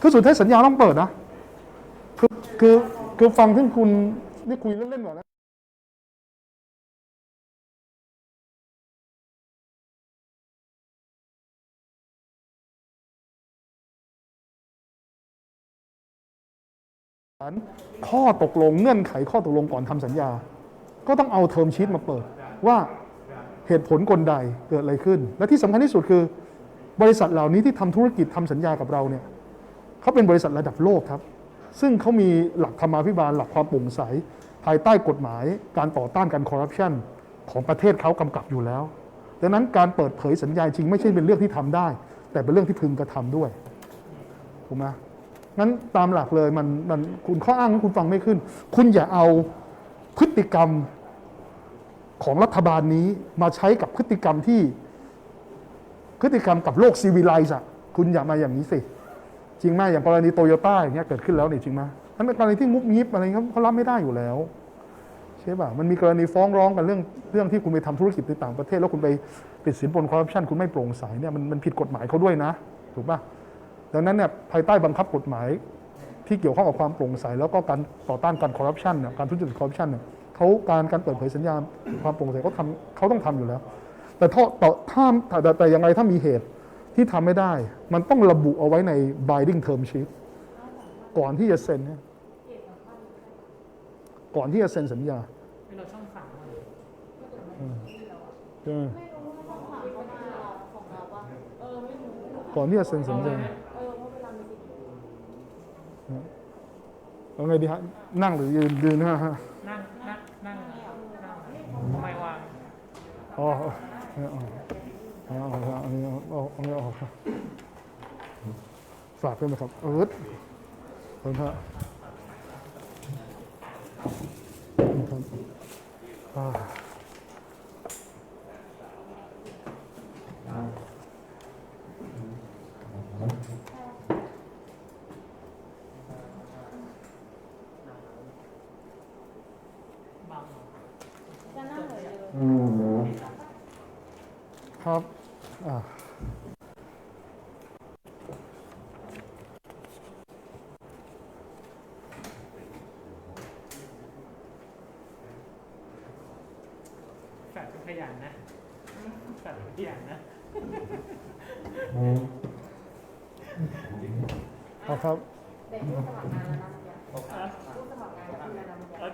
คือสุดท้ายสัญญาต้องเปิดนะ คือคือคือฟังที่คุณนี่คุยเล่นๆก่อนนะข้อตกลงเงื่อนไขข้อตกลงก่อนทำสัญญา ก็ต้องเอาเทอมชีตมาเปิด ว่าเหตุผลกลใดเกิดอะไรขึ้น และที่สำคัญที่สุดคือบริษัทเหล่านี้ที่ทำธุรกิจทำสัญญากับเราเนี่ย เขาเป็นบริษัทระดับโลกครับ ซึ่งเขามีหลักธรรมาภิบาลหลักความโปร่งใส ภายใต้กฎหมาย การต่อต้านการคอร์รัปชันของประเทศเขากำกับอยู่แล้ว ดังนั้นการเปิดเผยสัญญาจริงไม่ใช่เป็นเรื่องที่ทำได้ แต่เป็นเรื่องที่พึงกระทำด้วยถูกไหมงั้นตามหลักเลยมันมันคุณข้ออ้างที่คุณฟังไม่ขึ้น คุณอย่าเอาพฤติกรรมของรัฐบาลนี้มาใช้กับพฤติกรรมที่พฤติกรรมกับโลกซีวิไลซ์อะคุณอย่ามาอย่างนี้สิ จริงไหมอย่างกรณีโตโยต้าอย่างเงี้ยเกิดขึ้นแล้วนี่จริงไหมนั่นเป็นกรณีที่งุบงิบอะไรเขาเขารับไม่ได้อยู่แล้วใช่ป่ะมันมีกรณีฟ้องร้องกันเรื่องเรื่องที่คุณไปทำธุรกิจในต่างประเทศ แล้วคุณไปติดสินบนคอร์รัปชันคุณไม่โปร่งใสเนี่ยมันมันผิดกฎหมายเขาด้วยนะ ถูกป่ะดังนั้นเนี่ยภายใต้บังคับกฎหมายที่เกี่ยวข้องกับความโปร่งใสแล้วก็การต่อต้านการคอร์รัปชันเนี่ยการทุจริตคอร์รัปชันเนี่ยเขาการการเปิดเผยสัญญาความโปร่งใสเขาทำเขาต้องทำอยู่แล้ว แต่ถ้าต่ถ้าแต่แต่แต่ยังไงถ้ามีเหตุ ที่ทำไม่ได้ มันต้องระบุเอาไว้ใน binding term sheet ก่อนที่จะเซ็นเนี่ยก่อนที่จะเซ็นสัญญาให้เราช่องสามอะใช่ไหมไม่รู้ว่าต้องถามเขามาของเราว่าเออไม่รู้ก่อนที่จะเซ็นสัญญาเออเพราะเวลามีสิทธิ์เอาไงดีฮะ นั่งหรือยืนยืนฮะฮะนั่งนั่งนั่งนั่งทำไมวางอ๋อ เอาเอาเอาเอาเอาอาฝากด้วยนครับเอิร์ธขอบคุณฮะนะครับ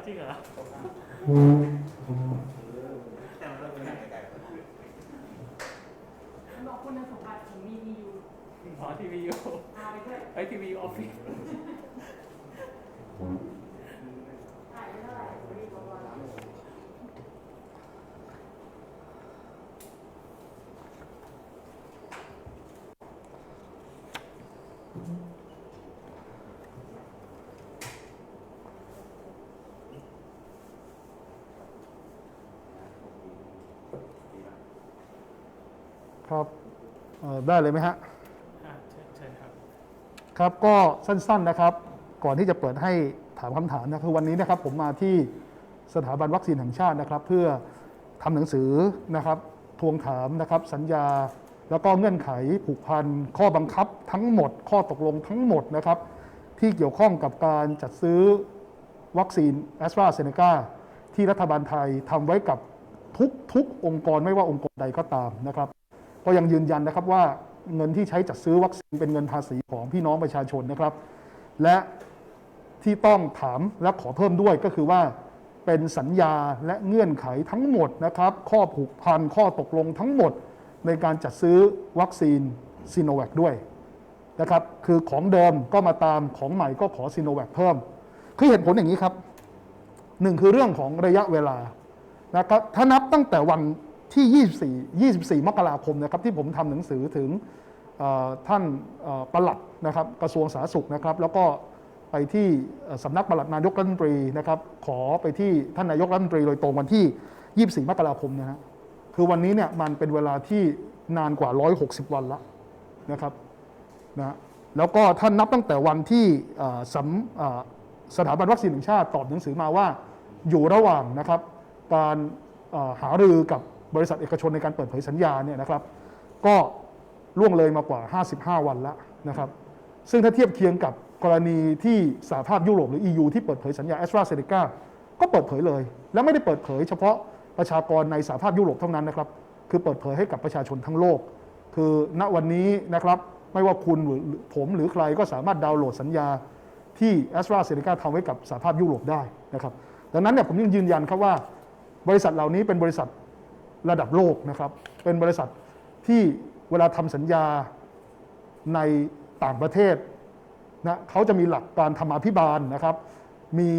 จริงเหรอบอกคุณสมบัติของมีมีอยู่อ๋อทีวีอยู่เอาไปด้วยไอทีวีออฟฟิศถ่ายได้เท่าไหร่ไม่ดีกว่าเรา ครับเอ่อ ได้เลยไหมฮะอะเชิญเชิญครับ ครับ ก็สั้นๆนะครับ ก่อนที่จะเปิดให้ถามคำถามนะคือวันนี้นะครับผมมาที่สถาบันวัคซีนแห่งชาตินะครับ เพื่อทำหนังสือนะครับ ทวงถามนะครับ สัญญา แล้วก็เงื่อนไขผูกพันข้อบังคับทั้งหมด ข้อตกลงทั้งหมดนะครับ ที่เกี่ยวข้องกับการจัดซื้อวัคซีนแอสตราเซเนกาที่รัฐบาลไทยทำไว้กับทุกทุกองค์กรไม่ว่าองค์กรใดก็ตามนะครับ ก็ยังยืนยันนะครับว่าเงินที่ใช้จัดซื้อวัคซีนเป็นเงินภาษีของพี่น้องประชาชนนะครับ และที่ต้องถามและขอเพิ่มด้วยก็คือว่าเป็นสัญญาและเงื่อนไขทั้งหมดนะครับ ข้อผูกพันข้อตกลงทั้งหมดในการจัดซื้อวัคซีนซีโนแวคด้วยนะครับคือของเดิมก็มาตามของใหม่ก็ขอซีโนแวคเพิ่ม คือเหตุผลอย่างนี้ครับหนึ่งคือเรื่องของระยะเวลานะครับถ้านับตั้งแต่วัน ที่ 24 24 มกราคมนะครับที่ผมทำหนังสือถึงท่านเอ่อปลัดนะครับกระทรวงสาธารณสุขนะครับ แล้วก็ไปที่สำนักประหลัดนายกรัฐมนตรีนะครับ ขอไปที่ท่านนายกรัฐมนตรีโดยตรงวันที่ 24 มกราคมนะฮะคือวันนี้เนี่ยมันเป็นเวลาที่นานกว่า 160 วันละนะครับนะแล้วก็ท่านนับตั้งแต่วันที่สำสถาบันวัคซีนแห่งชาติตอบหนังสือมาว่าอยู่ระหว่างนะครับการหารือกับ บริษัทเอกชนในการเปิดเผยสัญญาเนี่ยนะครับก็ล่วงเลยมากว่า 55 วันแล้วนะครับซึ่งถ้าเทียบเคียงกับกรณีที่สหภาพยุโรปหรือ EU ที่เปิดเผยสัญญาแอสตราเซเนกาก็เปิดเผยเลย และไม่ได้เปิดเผยเฉพาะประชากรในสหภาพยุโรปเท่านั้นนะครับ คือเปิดเผยให้กับประชาชนทั้งโลก คือณวันนี้นะครับไม่ว่าคุณหรือผมหรือใครก็สามารถดาวน์โหลดสัญญาที่แอสตราเซเนกาทำไว้กับสหภาพยุโรปได้นะครับ ดังนั้นเนี่ยผมยังยืนยันครับว่า บริษัทเหล่านี้เป็นบริษัท ระดับโลกนะครับ เป็นบริษัทที่เวลาทำสัญญาในต่างประเทศนะเขาจะมีหลักการธรรมาภิบาลนะครับ มี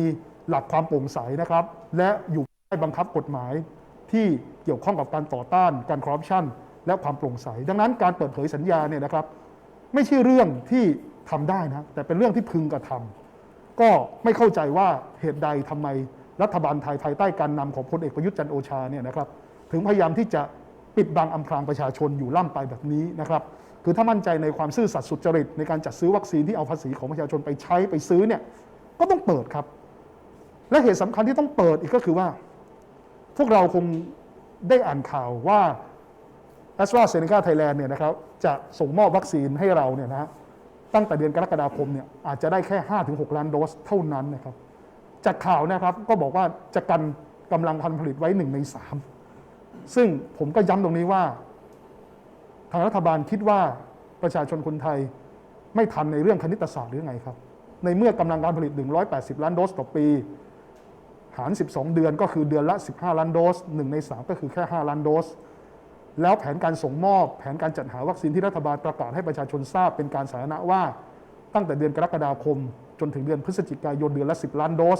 หลักความโปร่งใสนะครับ และอยู่ใต้บังคับกฎหมายที่เกี่ยวข้องกับการต่อต้านการคอร์รัปชันและความโปร่งใส ดังนั้นการเปิดเผยสัญญาเนี่ยนะครับ ไม่ใช่เรื่องที่ทำได้นะแต่เป็นเรื่องที่พึงกระทำก็ไม่เข้าใจว่าเหตุใดทำไมรัฐบาลไทยภายใต้การนำของพลเอกประยุทธ์จันทร์โอชาเนี่ยนะครับ ถึงพยายามที่จะปิดบังอำพรางประชาชนอยู่ล่ำไปแบบนี้นะครับ คือถ้ามั่นใจในความซื่อสัตย์สุจริตในการจัดซื้อวัคซีนที่เอาภาษีของประชาชนไปใช้ไปซื้อเนี่ยก็ต้องเปิดครับ และเหตุสำคัญที่ต้องเปิดอีกก็คือว่า พวกเราคงได้อ่านข่าวว่า a s t r a z เซ e c a Thailand เนี่ยนะครับจะส่งมอบวัคซีนให้เราเนี่ยนะตั้งแต่เดือนกรกฎาคมเนี่ยอาจจะได้แค่ 5-6 ล้านโดสเท่านั้นนะครับ จากข่าวนะครับก็บอกว่าจะกันกำลังพันผลิตไว้หนึ่งในสาม ซึ่งผมก็ย้ำตรงนี้ว่า ทางรัฐบาลคิดว่าประชาชนคนไทยไม่ทันในเรื่องคณิตศาสตร์หรือไงครับ ในเมื่อกำลังการผลิต 180 ล้านโดสต่อปี หาร 12 เดือนก็คือเดือนละ 15 ล้านโดส 1 ใน 3 ก็คือแค่ 5 ล้านโดส แล้วแผนการส่งมอบแผนการจัดหาวัคซีนที่รัฐบาลประกาศให้ประชาชนทราบเป็นการสาธารณะว่าตั้งแต่เดือนกรกฎาคม จนถึงเดือนพฤศจิกายนเดือนละ 10 ล้านโดส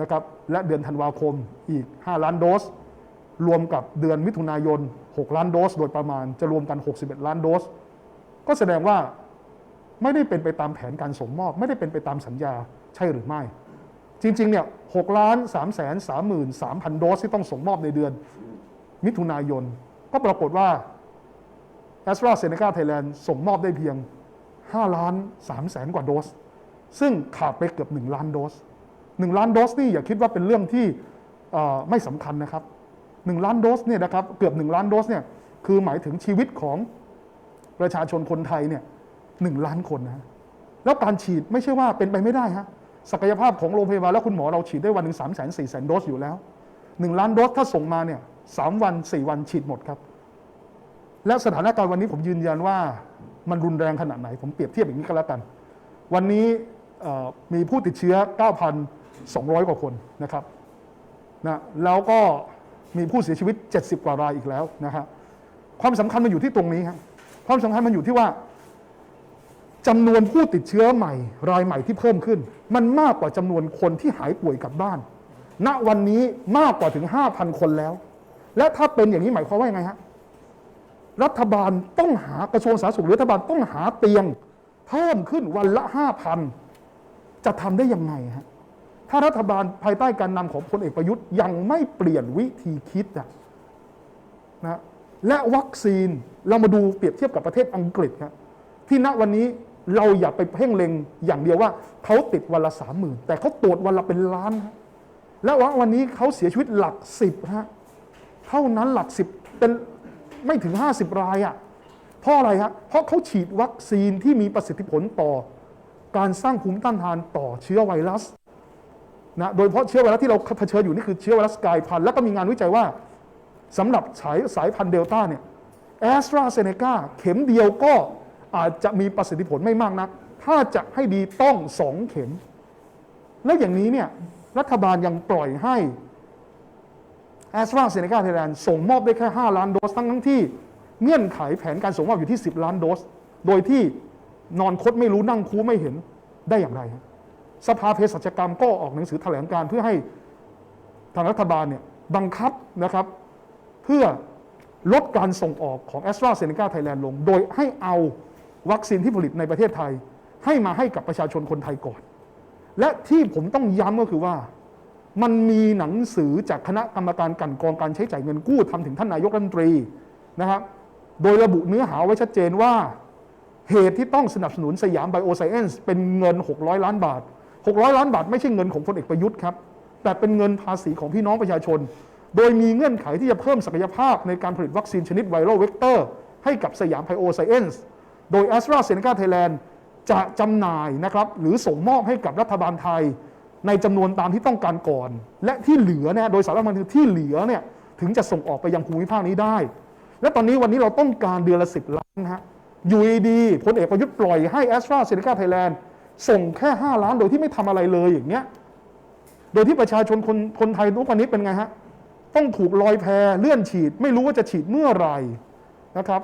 นะครับและเดือนธันวาคมอีก 5 ล้านโดส รวมกับเดือนมิถุนายน 6 ล้านโดส โดยประมาณจะรวมกัน 61 ล้านโดส ก็แสดงว่าไม่ได้เป็นไปตามแผนการส่งมอบ ไม่ได้เป็นไปตามสัญญาใช่หรือไม่ จริงๆเนี่ย6ล้าน3แสน3หมื่น3พันโดสที่ต้องส่งมอบในเดือน มิถุนายน ก็ปรากฏว่า a s t r a z เซ e c a Thailand ส่งมอบได้เพียง 5 ล้าน3แสนกว่าโดส ซึ่งขาดไปเกือบ 1 ล้านโดส 1 ล้านโดสนี่อย่าคิดว่าเป็นเรื่องที่ไม่สำคัญนะครับ 1ล้านโดสเนี่ยนะครับเกือบ 1 ล้านโดสเนี่ยคือหมายถึงชีวิตของประชาชนคนไทยเนี่ยหล้านคนนะแล้วการฉีดไม่ใช่ว่าเป็นไปไม่ได้ฮะศักยภาพของโรงพยาบาลและคุณหมอเราฉีดได้วันหนึ่งสามแสนสี่แสนโดสอยู่แล้วหนึ่งล้านโดสถ้าส่งมาเนี่ยสามวันสี่วันฉีดหมดครับ และสถานการณ์วันนี้ผมยืนยันว่ามันรุนแรงขนาดไหน ผมเปรียบเทียบอย่างนี้ก็แล้วกัน วันนี้มีผู้ติดเชื้อ 9,200 กว่าคนนะครับนะแล้วก็ มีผู้เสียชีวิต 70 กว่ารายอีกแล้วนะฮะความสำคัญมันอยู่ที่ตรงนี้ครับความสำคัญมันอยู่ที่ว่าจำนวนผู้ติดเชื้อใหม่ รายใหม่ที่เพิ่มขึ้น มันมากกว่าจำนวนคนที่หายป่วยกลับบ้าน ณวันนี้มากกว่าถึง 5,000 คนแล้ว และถ้าเป็นอย่างนี้หมายความว่าไงฮะรัฐบาลต้องหากระทรวงสาธารณสุขรัฐบาลต้องหาเตียงเพิ่มขึ้นวันละห้าพันจะทำได้ยังไงฮะ ถ้ารัฐบาลภายใต้การนำของพลเอกประยุทธ์ยังไม่เปลี่ยนวิธีคิดอะนะและวัคซีนเรามาดูเปรียบเทียบกับประเทศอังกฤษครับที่ณวันนี้เราอย่าไปเพ่งเล็งอย่างเดียวว่าเขาติดวันละสามหมื่นแต่เขาตรวจวันละเป็นล้านฮะและวันนี้เขาเสียชีวิตหลักสิบฮะเท่านั้นหลักสิบเป็นไม่ถึง50รายอะ่ะเพราะอะไรฮะเพราะเขาฉีดวัคซีนที่มีประสิทธิผลต่อ การสร้างภูมิต้านทานต่อเชื้อไวรัส นะโดยเฉพาะเชื้อไวรัสที่เราเผชิญอยู่นี่คือเชื้อไวรัสกลายพันธุ์แล้วก็มีงานวิจัยว่าสำหรับสายสายพันธุ์เดลต้าเนี่ยแอสตราเซเนกาเข็มเดียวก็อาจจะมีประสิทธิผลไม่มากนัก ถ้าจะให้ดีต้องสองเข็ม แล้วอย่างนี้เนี่ยรัฐบาลยังปล่อยให้แอสตราเซเนกาไทยแลนด์ส่งมอบได้แค่ 5 ล้านโดส ทั้งทั้งที่เงื่อนไขแผนการส่งมอบอยู่ที่ 10 ล้านโดส โดยที่นอนคดไม่รู้นั่งคูไม่เห็นได้อย่างไรครับ สภาเภสัชกรรมก็ออกหนังสือแถลงการเพื่อให้ทางรัฐบาลเนี่ยบังคับนะครับ เพื่อลดการส่งออกของแอสตราเซเนกาไทยแลนด์ลง โดยให้เอาวัคซีนที่ผลิตในประเทศไทย ให้มาให้กับประชาชนคนไทยก่อน และที่ผมต้องย้ำก็คือว่ามันมีหนังสือจากคณะกรรมการกันกองการใช้จ่ายเงินกู้ทำถึงท่านนายกรัฐมนตรีนะครับ โดยระบุเนื้อหาไว้ชัดเจนว่าเหตุที่ต้องสนับสนุนสยามไบโอไซเอนซ์เป็นเงิน 600 ล้านบาท 600 ล้านบาทไม่ใช่เงินของพลเอกประยุทธ์ครับ แต่เป็นเงินภาษีของพี่น้องประชาชน โดยมีเงื่อนไขที่จะเพิ่มศักยภาพในการผลิตวัคซีนชนิดไวรัลเวกเตอร์ให้กับสยามไบโอไซเอนซ์โดย a s t r a z เซ e c a Thailand จะจำหน่ายนะครับหรือส่งมอบให้กับรัฐบาลไทย ในจำนวนตามที่ต้องการก่อน และที่เหลือเนี่ยโดยสาระมันคือที่เหลือเนี่ยถึงจะส่งออกไปยังภูมิภาคนี้ได้ และตอนนี้วันนี้เราต้องการเดือนละสิบล้านนะฮะอยู่ดีพลเอกประยุทธ์ปล่อยให้แอสตราเซเนกาไทยแลนด์ ส่งแค่ 5 ล้านโดยที่ไม่ทำอะไรเลยอย่างเงี้ย โดยที่ประชาชนคนคนไทยทุกวันนี้เป็นไงฮะ ต้องถูกลอยแพเลื่อนฉีด ไม่รู้ว่าจะฉีดเมื่อไหร่นะครับ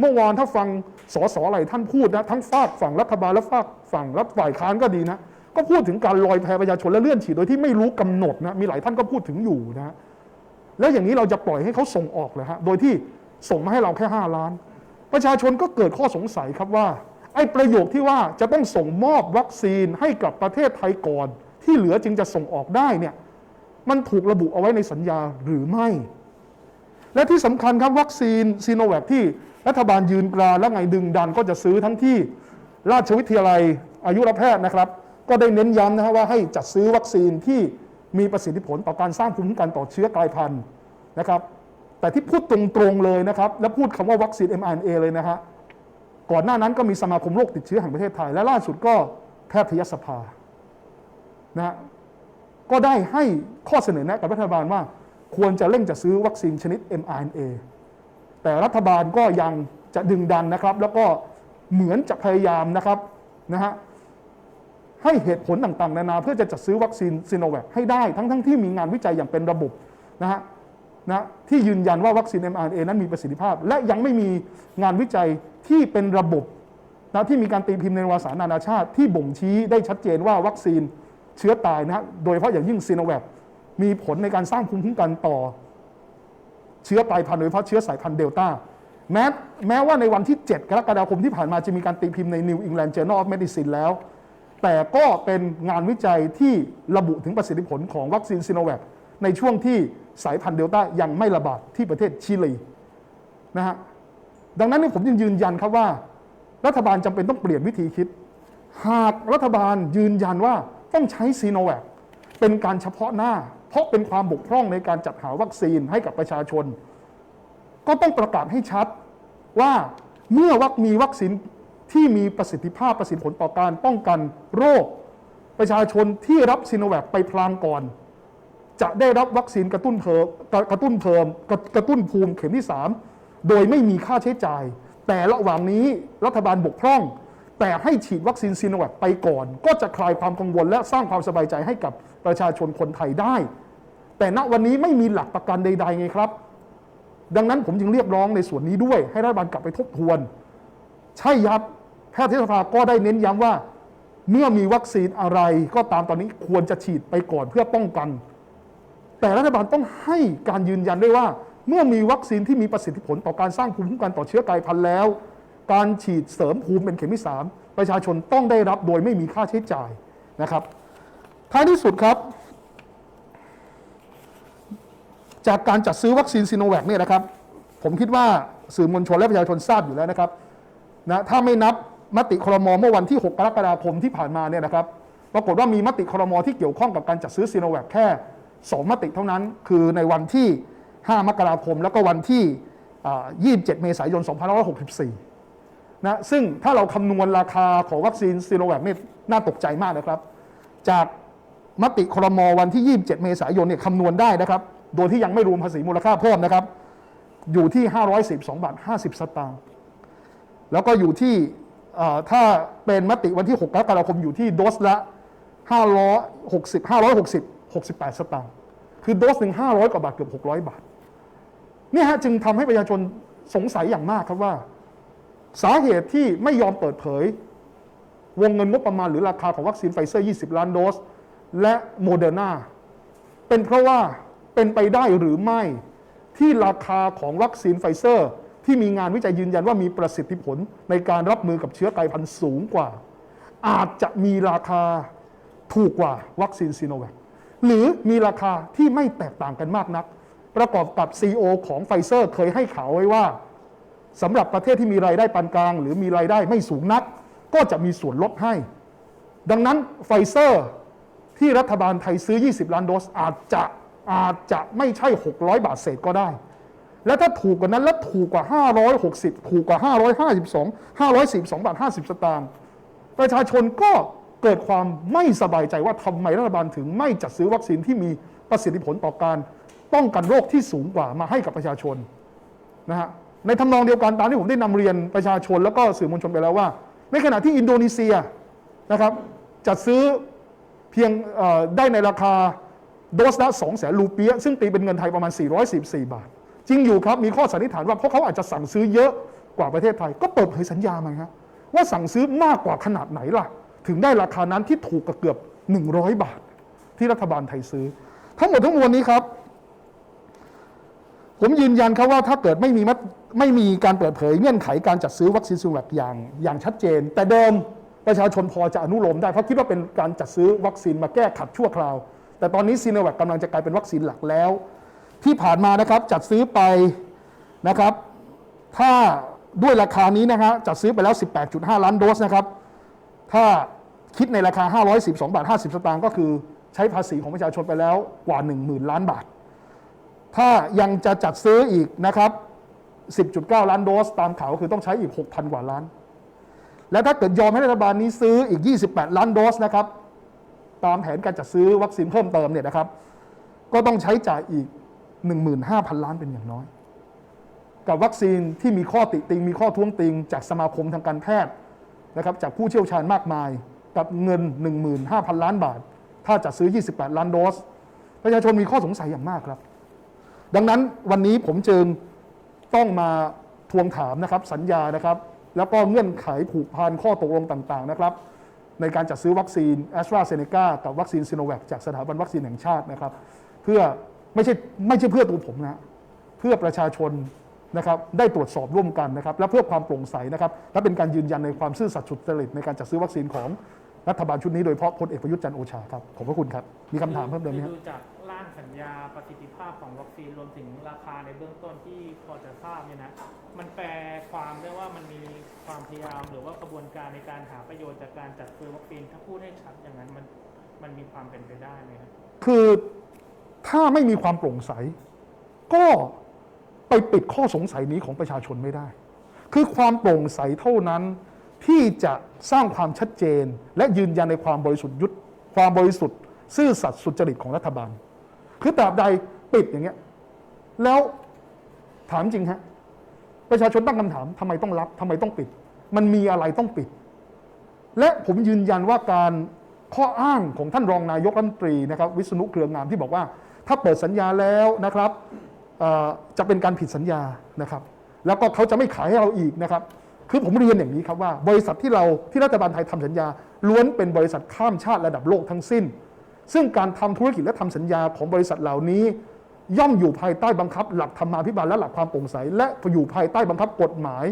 เมื่อวานถ้าฟังสสหลายท่านพูดนะทั้งฝากฝั่งรัฐบาลและฝากฝั่งรัฐฝ่ายค้านก็ดีนะ ก็พูดถึงการลอยแพประชาชนและเลื่อนฉีดโดยที่ไม่รู้กำหนดนะมีหลายท่านก็พูดถึงอยู่นะแล้วอย่างนี้เราจะปล่อยให้เขาส่งออกเลยฮะโดยที่ส่งมาให้เราแค่ 5 ล้าน ประชาชนก็เกิดข้อสงสัยครับว่า ไอ้ประโยคที่ว่าจะต้องส่งมอบวัคซีนให้กับประเทศไทยก่อน ที่เหลือจึงจะส่งออกได้เนี่ยมันถูกระบุเอาไว้ในสัญญาหรือไม่ และที่สำคัญครับวัคซีนซีโนแวคที่รัฐบาลยืนกรานและไงดึงดันก็จะซื้อทั้งที่ราชวิทยาลัยอายุรแพทย์นะครับ ก็ได้เน้นย้ำนะฮะว่าให้จัดซื้อวัคซีนที่มีประสิทธิผลต่อการสร้างภูมิคุ้มกันต่อเชื้อกลายพันธุ์นะครับ แต่ที่พูดตรงๆเลยนะครับ และพูดคำว่าวัคซีน mRNA เลยนะฮะ ก่อนหน้านั้นก็มีสมาคมโรคติดเชื้อแห่งประเทศไทย และล่าสุดก็แพทยสภานะก็ได้ให้ข้อเสนอแนะกับรัฐบาลว่า ควรจะเร่งจะซื้อวัคซีนชนิด mRNA แต่รัฐบาลก็ยังจะดึงดันนะครับ แล้วก็เหมือนจะพยายามนะครับนะฮะให้เหตุผลต่างๆ นานาเพื่อจะจัดซื้อวัคซีนซีโนแวคให้ได้ทั้งๆทที่มีงานวิจัยอย่างเป็นระบบนะฮะ นะที่ยืนยันว่าวัคซีน mRNA นั้นมีประสิทธิภาพ และยังไม่มีงานวิจัยที่เป็นระบบนะที่มีการตีพิมพ์ในวารสารนานาชาติที่บ่งชี้ได้ชัดเจนว่าวัคซีนเชื้อตายนะโดยเฉพาะอย่างยิ่งซีโนแวคมีผลในการสร้างภูมิคุ้มกันต่อ เชื้อกลายพันธุ์โดยเฉพาะเชื้อสายพันธุ์เดลต้าแม้แม้ว่าในวันที่ 7 กรกฎาคมที่ผ่านมาจะมีการตีพิมพ์ใน New England Journal of Medicine แล้ว แต่ก็เป็นงานวิจัยที่ระบุถึงประสิทธิผลของวัคซีนซีโนแวค ในช่วงที่สายพันธุ์เดลต้ายังไม่ระบาดที่ประเทศชิลีนะฮะดังนั้นเนี่ยผมยังยืนยันครับว่า รัฐบาลจำเป็นต้องเปลี่ยนวิธีคิด หากรัฐบาลยืนยันว่าต้องใช้ซีโนแวคเป็นการเฉพาะหน้า เพราะเป็นความบกพร่องในการจัดหาวัคซีนให้กับประชาชน ก็ต้องประกาศให้ชัดว่าเมื่อวัคมีวัคซีนที่มีประสิทธิภาพประสิทธิผลต่อการป้องกันโรค ประชาชนที่รับซีโนแวคไปพลางก่อน จะได้รับวัคซีนกระตุ้นเพิ่มกระตุ้นเพิ่มกระกระตุ้นภูมิเข็มที่ 3 โดยไม่มีค่าใช้จ่าย แต่ระหว่างนี้รัฐบาลบกพร่อง แต่ให้ฉีดวัคซีนซีโนแวคไปก่อน ก็จะคลายความกังวลและสร้างความสบายใจให้กับประชาชนคนไทยได้ แต่ณวันนี้ไม่มีหลักประกันใด ๆ ไงครับ ดังนั้นผมจึงเรียกร้องในส่วนนี้ด้วย ให้รัฐบาลกลับไปทบทวน ใช่ยับแพทยสภาก็ได้เน้นย้ำว่าเมื่อมีวัคซีนอะไรก็ตามตอนนี้ควรจะฉีดไปก่อนเพื่อป้องกัน แต่รัฐบาลต้องให้การยืนยันด้วยว่า เมื่อมีวัคซีนที่มีประสิทธิผลต่อการสร้างภูมิคุ้มกันต่อเชื้อกลายพันธุ์แล้ว การฉีดเสริมภูมิเป็นเข็มที่สามประชาชนต้องได้รับโดยไม่มีค่าใช้จ่ายนะครับท้ายที่สุดครับ จากการจัดซื้อวัคซีนซีโนแวคเนี่ยนะครับ ผมคิดว่าสื่อมวลชนและประชาชนทราบอยู่แล้วนะครับนะถ้าไม่นับมติครมเมื่อวันที่ 6 กรกฎาคมที่ผ่านมาเนี่ยนะครับปรากฏว่ามีมติครมที่เกี่ยวข้องกับการจัดซื้อซีโนแวคแค่ 2 มติเท่านั้น คือในวันที่ 5 มกราคม แล้วก็วันที่อ่า27 เมษายน 2564 นะ ซึ่งถ้าเราคำนวณราคาของวัคซีนซีโนแวคเนี่ยน่าตกใจมากนะครับ จากมติครมวันที่ 27 เมษายนเนี่ยคำนวณได้นะครับ โดยที่ยังไม่รวมภาษีมูลค่าเพิ่มนะครับ อยู่ที่ 512 บาท 50 สตางค์ แล้วก็อยู่ที่ถ้าเป็นมติวันที่ 6 กรกฎาคมอยู่ที่โดสละ560 560 68 สตางค์คือโดสหนึ่ง500 กว่าบาทเกือบ 600 บาทนี่ฮะจึงทำให้ประชาชนสงสัยอย่างมากครับว่า สาเหตุที่ไม่ยอมเปิดเผย วงเงินงบประมาณหรือราคาของวัคซีนไฟเซอร์ 20 ล้านโดส และโมเดอร์นาเป็นเพราะว่าเป็นไปได้หรือไม่ที่ราคาของวัคซีนไฟเซอร์ ที่มีงานวิจัยยืนยันว่ามีประสิทธิผลในการรับมือกับเชื้อกลายพันธุ์สูงกว่า อาจจะมีราคาถูกกว่าวัคซีนซีโนแวค หรือมีราคาที่ไม่แตกต่างกันมากนัก ประกอบกับ CEO ของไฟเซอร์เคยให้ข่าวไว้ว่าสำหรับประเทศที่มีรายได้ปานกลาง หรือมีรายได้ไม่สูงนัก ก็จะมีส่วนลดให้ ดังนั้นไฟเซอร์ที่รัฐบาลไทยซื้อ 20 ล้านโดสอาจจะอาจจะไม่ใช่ 600 บาทเศษก็ได้ และถ้าถูกกว่านั้น และถูกกว่า 560 ถูกกว่า 552 542 บาท 50 สตางค์ประชาชนก็ เกิดความไม่สบายใจว่าทำไมรัฐบาลถึงไม่จัดซื้อวัคซีนที่มีประสิทธิผลต่อการป้องกันโรคที่สูงกว่ามาให้กับประชาชนนะฮะในทำนองเดียวกันตามที่ผมได้นำเรียนประชาชนแล้วก็สื่อมวลชนไปแล้วว่า ในขณะที่อินโดนีเซียนะครับจัดซื้อเพียงได้ในราคาโดสละ2แสนรูเปียซึ่งตีเป็นเงินไทยประมาณ414บาท จริงอยู่ครับ มีข้อสันนิษฐานว่าเพราะเขาอาจจะสั่งซื้อเยอะกว่าประเทศไทย ก็เปิดเผยสัญญามาครับว่าสั่งซื้อมากกว่าขนาดไหนล่ะ ถึงได้ราคานั้นที่ถูกกว่าเกือบ 100 บาท ที่รัฐบาลไทยซื้อ ทั้งหมดทั้งมวลนี้ครับ ผมยืนยันครับว่าถ้าเกิดไม่มีไม่มีการเปิดเผยเงื่อนไขการจัดซื้อวัคซีนซูแวคอย่างอย่างชัดเจน แต่เดิมประชาชนพอจะอนุโลมได้เพราะคิดว่าเป็นการจัดซื้อวัคซีนมาแก้ขัดชั่วคราว แต่ตอนนี้ซีโนแวคกำลังจะกลายเป็นวัคซีนหลักแล้ว ที่ผ่านมานะครับจัดซื้อไปนะครับ ถ้าด้วยราคานี้นะฮะจัดซื้อไปแล้ว 18.5 ล้านโดสนะครับ ถ้า คิดในราคา 512 บาท 50 สตางค์ก็คือใช้ภาษีของประชาชนไปแล้วกว่า 10,000 ล้านบาท ถ้ายังจะจัดซื้ออีกนะครับ 10.9 ล้านโดสตามข่าวคือต้องใช้อีก 6,000 กว่าล้าน และถ้าเกิดยอมให้รัฐบาลนี้ซื้ออีก 28 ล้านโดสนะครับ ตามแผนการจัดซื้อวัคซีนเพิ่มเติมเนี่ยนะครับ ก็ต้องใช้จ่ายอีก 15,000 ล้านเป็นอย่างน้อย กับวัคซีนที่มีข้อติติง มีข้อท้วงติง จากสมาคมทางการแพทย์นะครับ จากผู้เชี่ยวชาญมากมาย กับเงิน 15,000 ล้านบาท ถ้าจัดซื้อ 28 ล้านโดส ประชาชนมีข้อสงสัยอย่างมากครับ ดังนั้นวันนี้ผมจึงต้องมาทวงถามนะครับสัญญานะครับ แล้วก็เงื่อนไขผูกพันข้อตกลงต่างๆนะครับ ในการจัดซื้อวัคซีนแอสตราเซเนกากับวัคซีนซิโนแวคจากสถาบันวัคซีนแห่งชาตินะครับ เพื่อไม่ใช่ไม่ใช่เพื่อตัวผมนะเพื่อประชาชนนะครับได้ตรวจสอบร่วมกันนะครับและเพื่อความโปร่งใสนะครับและเป็นการยืนยันในความซื่อสัตย์สุจริตในการจัดซื้อวัคซีนของ รัฐบาลชุดนี้โดยเฉพาะพลเอกประยุทธ์จันทร์โอชาครับขอบพระคุณครับ มีคำถามเพิ่มเติมไหมครับดูจากร่างสัญญาประสิทธิภาพของวัคซีนรวมถึงราคาในเบื้องต้นที่พอจะทราบเนี่ยนะมันแปลความได้ว่ามันมีความพยายามหรือว่ากระบวนการในการหาประโยชน์จากการจัดซื้อวัคซีนถ้าพูดให้ชัดอย่างนั้นมันมันมีความเป็นไปได้ไหมครับคือถ้าไม่มีความโปร่งใส ก็ไปปิดข้อสงสัยนี้ของประชาชนไม่ได้ คือความโปร่งใสเท่านั้น ที่จะสร้างความชัดเจน และยืนยันในความบริสุทธิ์ยุทธความบริสุทธิ์ ซื่อสัตย์สุจริตของรัฐบาล คือตราบใดปิดอย่างเงี้ยแล้วถามจริงฮะประชาชนตั้งคำถามทำไมต้องรับทำไมต้องปิด มันมีอะไรต้องปิด และผมยืนยันว่าการข้ออ้างของท่านรองนายกรัฐมนตรีนะครับ วิษณุเครืองามที่บอกว่า ถ้าเปิดสัญญาแล้วนะครับจะเป็นการผิดสัญญานะครับ แล้วก็เขาจะไม่ขายให้เราอีกนะครับ คือผมเรียนอย่างนี้ครับว่าบริษัทที่เราที่รัฐบาลไทยทำสัญญา ล้วนเป็นบริษัทข้ามชาติระดับโลกทั้งสิ้น ซึ่งการทำธุรกิจและทำสัญญาของบริษัทเหล่านี้ ย่อมอยู่ภายใต้บังคับ หลักธรรมาภิบาลและหลักความโปร่งใส และอยู่ภายใต้บังคับกฎหมาย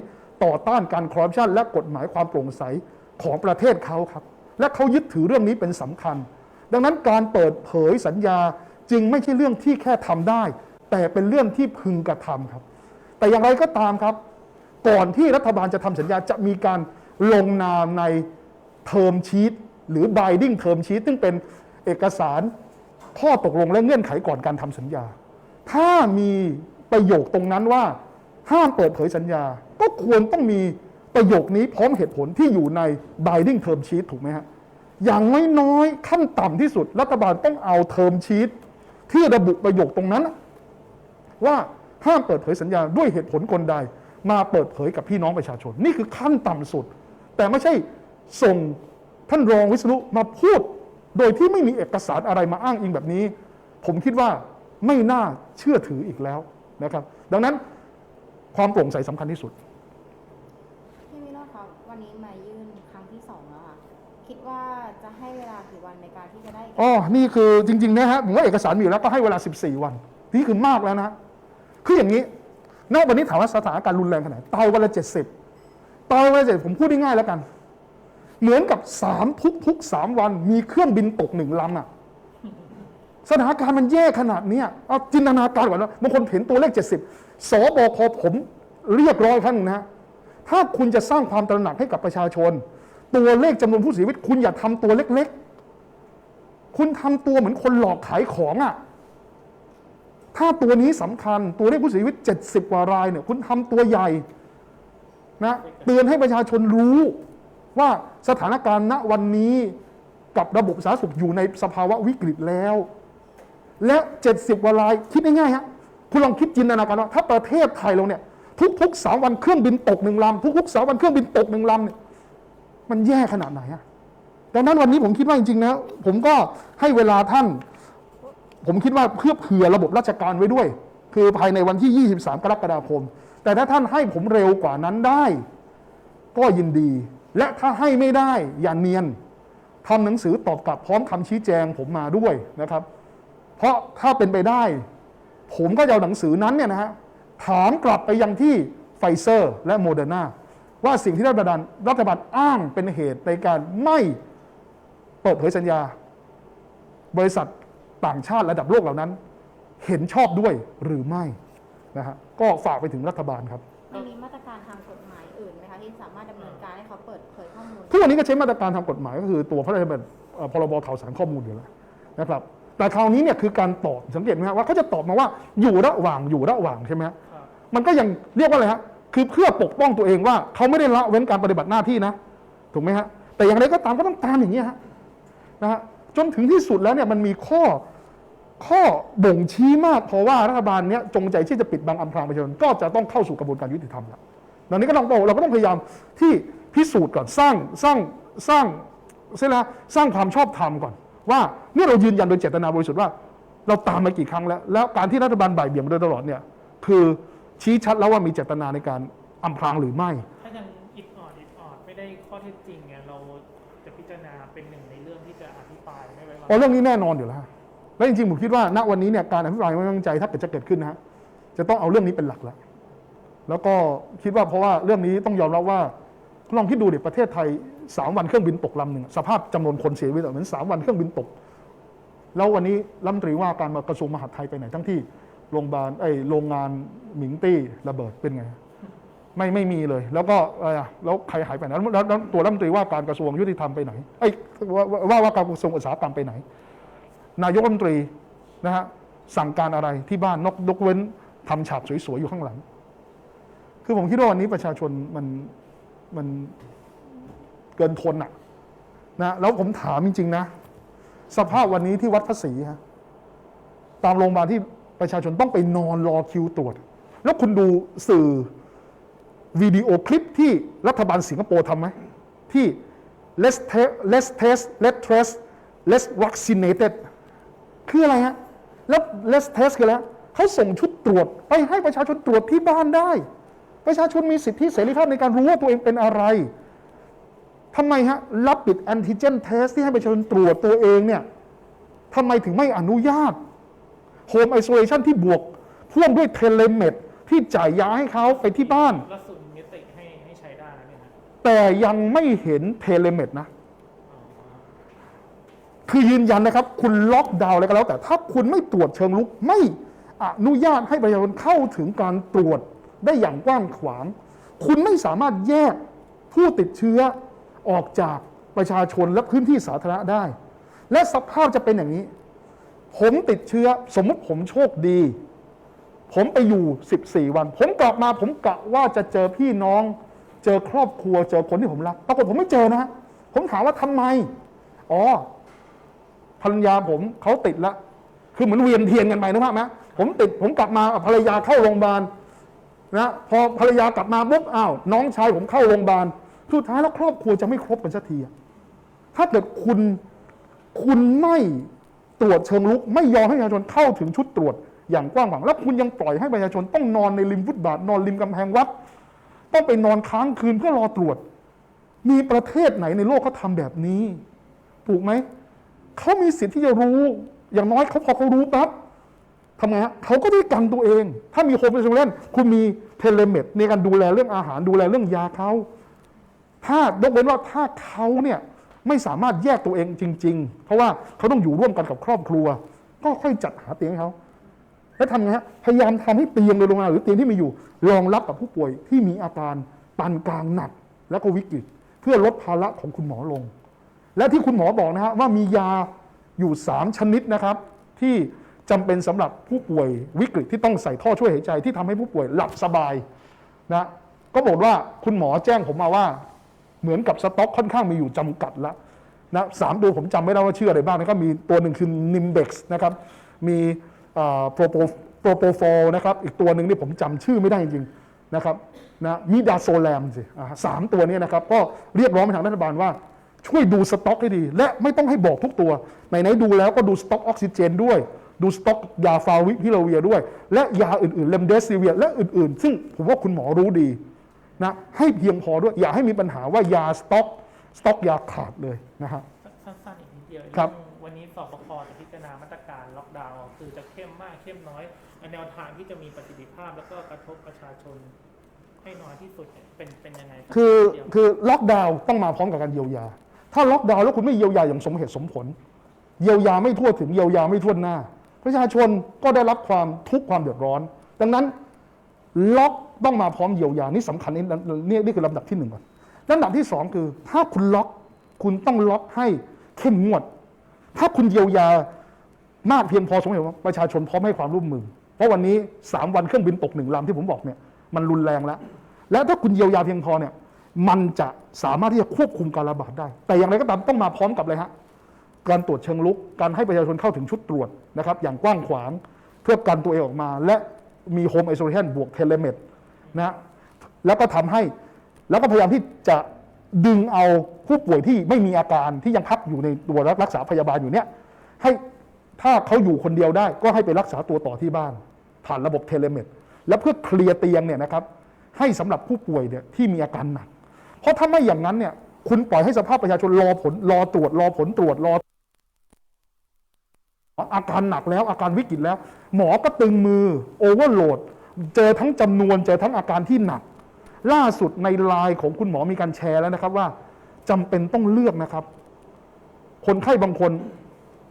ต่อต้านการคอร์รัปชันและกฎหมายความโปร่งใสของประเทศเขาครับ และเขายึดถือเรื่องนี้เป็นสำคัญ ดังนั้นการเปิดเผยสัญญาจึงไม่ใช่เรื่องที่แค่ทำได้ แต่เป็นเรื่องที่พึงกระทำครับ แต่อย่างไรก็ตามครับ ก่อนที่รัฐบาลจะทำสัญญาจะมีการลงนามในเทอมชีตหรือ binding term sheet ซึ่งเป็นเอกสารข้อตกลงและเงื่อนไขก่อนการทำสัญญา ถ้ามีประโยคตรงนั้นว่าห้ามเปิดเผยสัญญา ก็ควรต้องมีประโยคนี้พร้อมเหตุผลที่อยู่ใน binding term sheet ถูกไหมฮะ อย่างน้อยๆขั้นต่ำที่สุด รัฐบาลต้องเอา term sheet ที่ระบุประโยคตรงนั้น ว่าห้ามเปิดเผยสัญญาด้วยเหตุผลคนใด มาเปิดเผยกับพี่น้องประชาชน นี่คือขั้นต่ำสุด แต่ไม่ใช่ส่งท่านรองวิษณุมาพูด โดยที่ไม่มีเอกสารอะไรมาอ้างอิงแบบนี้ ผมคิดว่าไม่น่าเชื่อถืออีกแล้วนะครับ ดังนั้นความโปร่งใสสำคัญที่สุดพี่วิโรจน์ครับวันนี้มายื่นครั้งที่สองแล้วค่ะคิดว่าจะให้เวลากี่วันในการที่จะได้อ๋อนี่คือจริงๆนะฮะผมว่าเอกสารมีอยู่แล้วก็ให้เวลา 14 วัน นี่คือมากแล้วนะคืออย่างนี้ ณวันนี้ถามว่าสถานการณ์รุนแรงขนาดไหนตายวันละ70ตายวันละเจ็ดผมพูดง่ายๆแล้วกัน เหมือนกับสามทุกทุกๆสามวันมีเครื่องบินตกหนึ่งลำอะสถานการณ์มันแย่ขนาดเนี้ยเอาจินตนาการก่อนนะบางคนเห็นตัวเลข70สบคผมเรียกร้อยครั้งหนึ่งนะฮะถ้าคุณจะสร้างความตระหนักให้กับประชาชน ตัวเลขจำนวนผู้เสียชีวิต คุณอย่าทำตัวเล็กๆ คุณทำตัวเหมือนคนหลอกขายของอะ่ะ ถ้าตัวนี้สำคัญตัวเลขผู้เสียชีวิต 70 กว่ารายเนี่ย คุณทำตัวใหญ่นะเตือนให้ประชาชนรู้ว่าสถานการณ์ณวันนี้กับระบบสาธารณสุขอยู่ในสภาวะวิกฤตแล้ว และ 70 กว่ารายคิดง่ายๆฮะคุณลองคิดจินตนาการว่าถ้าประเทศไทยเราเนี่ย ทุกๆสามวันเครื่องบินตกหนึ่งลำทุกๆสามวันเครื่องบินตกหนึ่งลำเนี่ยมันแย่ขนาดไหนอะดังนั้นวันนี้ผมคิดว่าจริงๆนะผมก็ให้เวลาท่าน ผมคิดว่าเพื่อเผื่อระบบราชการไว้ด้วย คือภายในวันที่ 23 กรกฎาคม แต่ถ้าท่านให้ผมเร็วกว่านั้นได้ ก็ยินดี และถ้าให้ไม่ได้อย่าเนียนทำหนังสือตอบกลับพร้อมคำชี้แจงผมมาด้วยนะครับ เพราะถ้าเป็นไปได้ ผมก็จะเอาหนังสือนั้นเนี่ยนะฮะถามกลับไปยังที่ไฟเซอร์และโมเดอร์นาว่าสิ่งที่รัฐบาลรัฐบาลอ้างเป็นเหตุในการไม่เปิดเผยสัญญา บริษัท ต่างชาติระดับโลกเหล่านั้น เห็นชอบด้วยหรือไม่นะฮะก็ฝากไปถึงรัฐบาลครับ มันมีมาตรการทางกฎหมายอื่นไหมคะที่สามารถดำเนินการให้เขาเปิดเผยข้อมูล ทุกวันนี้ก็ใช้มาตรการทางกฎหมายก็คือตัวพระราชบัญญัติเอ่อพรบข่าวสารข้อมูลอยู่แล้วนะครับ แต่คราวนี้เนี่ยคือการตอบสังเกตไหมฮะว่าเขาจะตอบมาว่าอยู่ระหว่างอยู่ระหว่างใช่ไหมฮะครับมันก็ยังเรียกว่าอะไรฮะคือเพื่อปกป้องตัวเองว่าเขาไม่ได้ละเว้นการปฏิบัติหน้าที่นะ ถูกไหมฮะแต่อย่างไรก็ตามก็ต้องตามอย่างนี้ยฮะนะฮะ จนถึงที่สุดแล้วเนี่ยมันมีข้อข้อบ่งชี้มากเพราะว่ารัฐบาลเนี้ยจงใจที่จะปิดบังอำพรางประชาชนก็จะต้องเข้าสู่กระบวนการยุติธรรมแล้วดังนี้ก็ต้องบอกเราก็ต้องพยายามที่พิสูจน์ก่อนสร้างสร้างสร้างเสร็จแล้วสร้างความชอบธรรมก่อน ว่าเมื่อเรายืนยันโดยเจตนาบริสุทธิ์ว่า เราตามมากี่ครั้งแล้ว แล้วการที่รัฐบาลบ่ายเบี่ยงมาโดยตลอดเนี่ยคือชี้ชัดแล้วว่ามีเจตนาในการอำพรางหรือไม่ ถ้ายังอิดออดอิดออดไม่ได้ข้อเท็จจริง เพราะเรื่องนี้แน่นอนอยู่แล้วและจริงๆผมคิดว่าณวันนี้เนี่ยการอภิปรายไม่ไว้วางใจถ้าเกิดจะเกิดขึ้นนะฮะจะต้องเอาเรื่องนี้เป็นหลักแล้วแล้วก็คิดว่าเพราะว่าเรื่องนี้ต้องยอมรับว่าลองคิดดูเด็ประเทศไทยสามวันเครื่องบินตกลำหนึ่งสภาพจำนวนคนเสียชีวิตเหมือนสามวันเครื่องบินตก แล้ววันนี้รัฐมนตรีว่าการมากระทรวงมหาดไทยไปไหนทั้งที่โรงพยาบาลไอ้โรงงานหมิงตี้ระเบิดเป็นไง ไม่ไม่มีเลย แล้วก็อะไรอะแล้วใครหายไปไหนแล้วแล้วตัวรัฐมนตรีว่าการกระทรวงยุติธรรมไปไหนไอ้ว่าว่าการกระทรวงอุตสาหกรรมไปไหน นายกรัฐมนตรีนะฮะสั่งการอะไรที่บ้านนกยกเว้นทำฉากสวยๆอยู่ข้างหลัง คือผมคิดว่าวันนี้ประชาชนมันมันเกินทนอะนะแล้วผมถามจริงๆนะ สภาพวันนี้ที่วัดพระศรีฮะตามโรงพยาบาลที่ประชาชนต้องไปนอนรอคิวตรวจ แล้วคุณดูสื่อ วิดีโอคลิปที่รัฐบาลสิงคโปร์ทำไหมที่ let's test let's test let's trace let's vaccinated คืออะไรฮะ แล้ว let's test คือแล้วเขาส่งชุดตรวจไปให้ประชาชนตรวจที่บ้านได้ ประชาชนมีสิทธิเสรีภาพในการรู้ว่าตัวเองเป็นอะไรทำไมฮะรับปิดแอนติเจนเทสที่ให้ประชาชนตรวจตัวเองเนี่ยทำไมถึงไม่อนุญาตโฮมไอโซเลชันที่บวกพ่วงด้วยเทเลเมดที่จ่ายยาให้เขาไปที่บ้าน และสุน แต่ยังไม่เห็นเทเลเมดนะ คือยืนยันนะครับ คุณล็อกดาวน์อะไรก็แล้ว แต่ถ้าคุณไม่ตรวจเชิงลุกไม่อนุญาตให้ประชาชนเข้าถึงการตรวจได้อย่างกว้างขวาง คุณไม่สามารถแยกผู้ติดเชื้อออกจากประชาชนและพื้นที่สาธารณะได้ และสภาพจะเป็นอย่างนี้ ผมติดเชื้อสมมติผมโชคดี ผมไปอยู่ 14 วัน ผมกลับมาผมกะว่าจะเจอพี่น้อง เจอครอบครัวเจอคนที่ผมรัก ปรากฏผมไม่เจอนะฮะผมถามว่าทำไม อ๋อภรรยาผมเขาติดละ คือเหมือนเวียนเทียนกันไปนึกภาพไหมผมติดผมกลับมาภรรยาเข้าโรงพยาบาลนะพอภรรยากลับมาปุ๊บอ้าวน้องชายผมเข้าโรงพยาบาลสุดท้ายแล้วครอบครัวจะไม่ครบกันสักทีถ้าเกิดคุณคุณไม่ตรวจเชิงลุก ไม่ยอมให้ประชาชนเข้าถึงชุดตรวจอย่างกว้างขวางแล้วคุณยังปล่อยให้ประชาชนต้องนอนในริมฟุตบาทนอนริมกำแพงวัด ต้องไปนอนค้างคืนเพื่อรอตรวจ มีประเทศไหนในโลกเขาทำแบบนี้ ถูกไหม เขามีสิทธิ์ที่จะรู้ อย่างน้อยเขาพอเขารู้ปั๊บทำไงฮะเขาก็ได้กันตัวเอง ถ้ามีโฮมไอโซเลนคุณมีเทเลเมดในการดูแลเรื่องอาหารดูแลเรื่องยาเขาถ้ายกเว้นว่าถ้าเขาเนี่ยไม่สามารถแยกตัวเองจริง ๆ เพราะว่าเขาต้องอยู่ร่วมกันกับครอบครัว ก็ค่อยจัดหาเตียงให้เขา แล้วทำไงฮะพยายามทำให้เตียงในโรงพยาบาลหรือเตียงที่มีอยู่ รองรับกับผู้ป่วยที่มีอาการปานกลางหนักแล้วก็วิกฤต เพื่อลดภาระของคุณหมอลง และที่คุณหมอบอกนะฮะว่ามียาอยู่ 3 ชนิดนะครับ ที่จำเป็นสำหรับผู้ป่วยวิกฤตที่ต้องใส่ท่อช่วยหายใจที่ทำให้ผู้ป่วยหลับสบายนะก็บอกว่าคุณหมอแจ้งผมมาว่า เหมือนกับสต็อกค่อนข้างมีอยู่จำกัดละนะสามตัวผมจำไม่ได้ว่าชื่ออะไรบ้างนะก็มีตัวหนึ่งคือ Nimbex นะครับมี โปรโปโปรโปฟอลนะครับอีกตัวหนึ่งนี่ผมจำชื่อไม่ได้จริงๆนะครับนะมิดาโซแลมสิอ่าสามตัวเนี้นะครับ ก็เรียกร้องไปทางรัฐบาลว่าช่วยดูสต็อกให้ดี และไม่ต้องให้บอกทุกตัวไหนๆดูแล้วก็ดูสต็อกออกซิเจนด้วยดูสต็อกยาฟาวิพิลาเวียด้วย และยาอื่นๆเลมเดซิเวียและอื่นๆ ซึ่งผมว่าคุณหมอรู้ดีนะให้เพียงพอด้วยอย่าให้มีปัญหาว่ายาสต็อกสต็อกยาขาดเลยนะครับสั้นๆอีกนิดเดียวครับ เองวันนี้สบคจะพิจารณามาตรการล็อกดาวน์คือจะเข้มมากเข้มน้อยแนวทางที่จะมีประสิทธิภาพแล้วก็กระทบประชาชนให้น้อยที่สุดเป็นเป็นยังไงคือคือล็อกดาวน์ต้องมาพร้อมกับการเยียวยา ถ้าล็อกดาวน์แล้วคุณไม่เยียวยาอย่างสมเหตุสมผล เยียวยาไม่ทั่วถึงเยียวยาไม่ทั่วหน้า ประชาชนก็ได้รับความทุกข์ความเดือดร้อน ดังนั้นล็อกต้องมาพร้อมเยียวยานี่สำคัญนี่นี่นี่คือลำดับที่หนึ่งก่อนลำดับที่สองคือ ถ้าคุณล็อกคุณต้องล็อกให้เข้มงวด ถ้าคุณเยียวยามากเพียงพอสมเหตุประชาชนพร้อมให้ความร่วมมือ เพราะวันนี้สามวันเครื่องบินตกหนึ่งลำที่ผมบอกเนี่ยมันรุนแรงแล้ว และถ้าคุณเยียวยาเพียงพอเนี่ยมันจะสามารถที่จะควบคุมการระบาดได้ แต่อย่างไรก็ตามต้องมาพร้อมกับอะไรฮะการตรวจเชิงลุก การให้ประชาชนเข้าถึงชุดตรวจนะครับอย่างกว้างขวางเพื่อกันตัวเองออกมา และมีโฮมไอโซเลชันบวกเทเลเมดนะฮะแล้วก็ทำให้แล้วก็พยายามที่จะ ดึงเอาผู้ป่วยที่ไม่มีอาการที่ยังพักอยู่ในตัวรักษาพยาบาลอยู่เนี่ยให้ถ้าเขาอยู่คนเดียวได้ ก็ให้ไปรักษาตัวต่อที่บ้าน ผ่านระบบเทเลเมดและเพื่อเคลียร์เตียงเนี่ยนะครับ ให้สำหรับผู้ป่วยเนี่ยที่มีอาการหนัก เพราะถ้าไม่อย่างนั้นเนี่ย คุณปล่อยให้สภาพประชาชนรอผลรอตรวจรอผลตรวจรอ อาการหนักแล้วอาการวิกฤตแล้ว หมอก็ตึงมือโอเวอร์โหลด เจอทั้งจำนวนเจอทั้งอาการที่หนัก ล่าสุดในไลน์ของคุณหมอมีการแชร์แล้วนะครับ ว่าจำเป็นต้องเลือกนะครับ คนไข้บางคน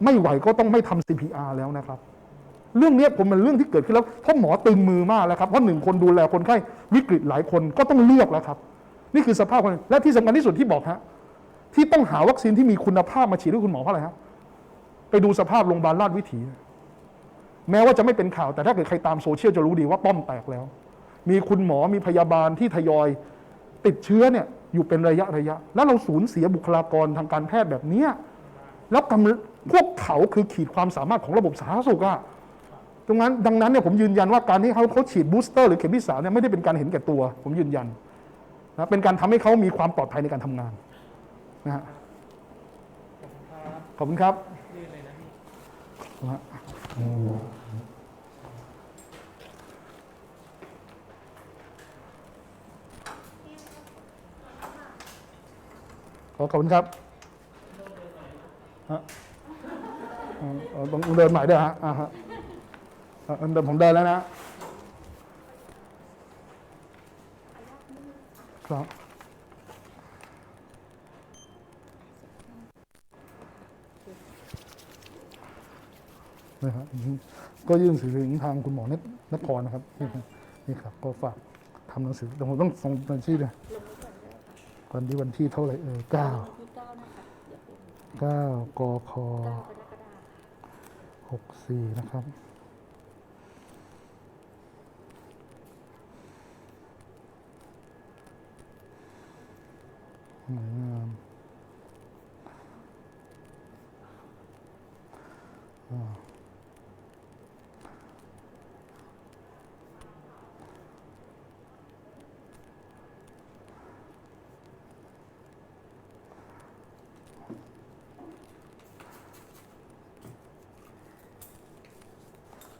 ไม่ไหวก็ต้องไม่ทำ CPR แล้วนะครับ เรื่องนี้ผมเป็นเรื่องที่เกิดขึ้นแล้วเพราะหมอตึงมือมากแล้วครับเพราะหนึ่งคนดูแลคนไข้วิกฤตหลายคนก็ต้องเลือกแล้วครับ นี่คือสภาพคนและที่สำคัญที่สุดที่บอกฮะที่ต้องหาวัคซีนที่มีคุณภาพมาฉีดให้คุณหมอเพราะอะไรฮะไปดูสภาพโรงพยาบาลราชวิถี แม้ว่าจะไม่เป็นข่าวแต่ถ้าเกิดใครตามโซเชียลจะรู้ดีว่าป้อมแตกแล้ว มีคุณหมอมีพยาบาลที่ทยอย ติดเชื้อเนี่ยอยู่เป็นระยะระยะ แล้วเราสูญเสียบุคลากรทางการแพทย์แบบเนี้ยแล้วกำพวกเขาคือขีดความสามารถของระบบสาธารณสุขอะตรงนั้นดังนั้นเนี่ยผมยืนยันว่าการที่เขาเขาฉีดบูสเตอร์หรือเข็มที่สามเนี่ยไม่ได้เป็นการเห็นแก่ตัว ผมยืนยันนะเป็นการทำให้เขามีความปลอดภัยในการทำงานนะฮะขอบคุณครับ ขอบคุณครับฮะขอบคุณครับฮะเออต้องเดินใหม่ด้วยฮะอ่าฮะเอ่อเดินผมเดินแล้วนะครับนะฮะก็ยื่นสื่อถึงทางคุณหมอเนตนครนะครับนี่ครับนี่ครับ ก็ฝากทำหนังสือแต่ผมต้องส่งบัญชีเลย วันนี้วันที่เท่าไหร่เออเก้าเก้านะคะเดี๋ยเก้ากคเก้ากคหกสี่นะครับ หน่วยงานอ่า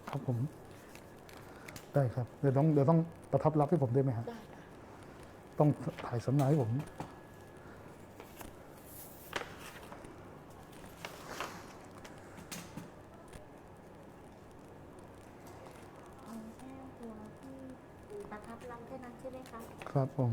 ครับผม ได้ครับ เดี๋ยวต้องเดี๋ยวต้องประทับรับให้ผมได้ไหมฮะได้ค่ะต้องถ่ายสำเนาให้ผม เอาแค่ตัวที่ประทับรับแค่นั้นใช่ไหมคะ ครับผม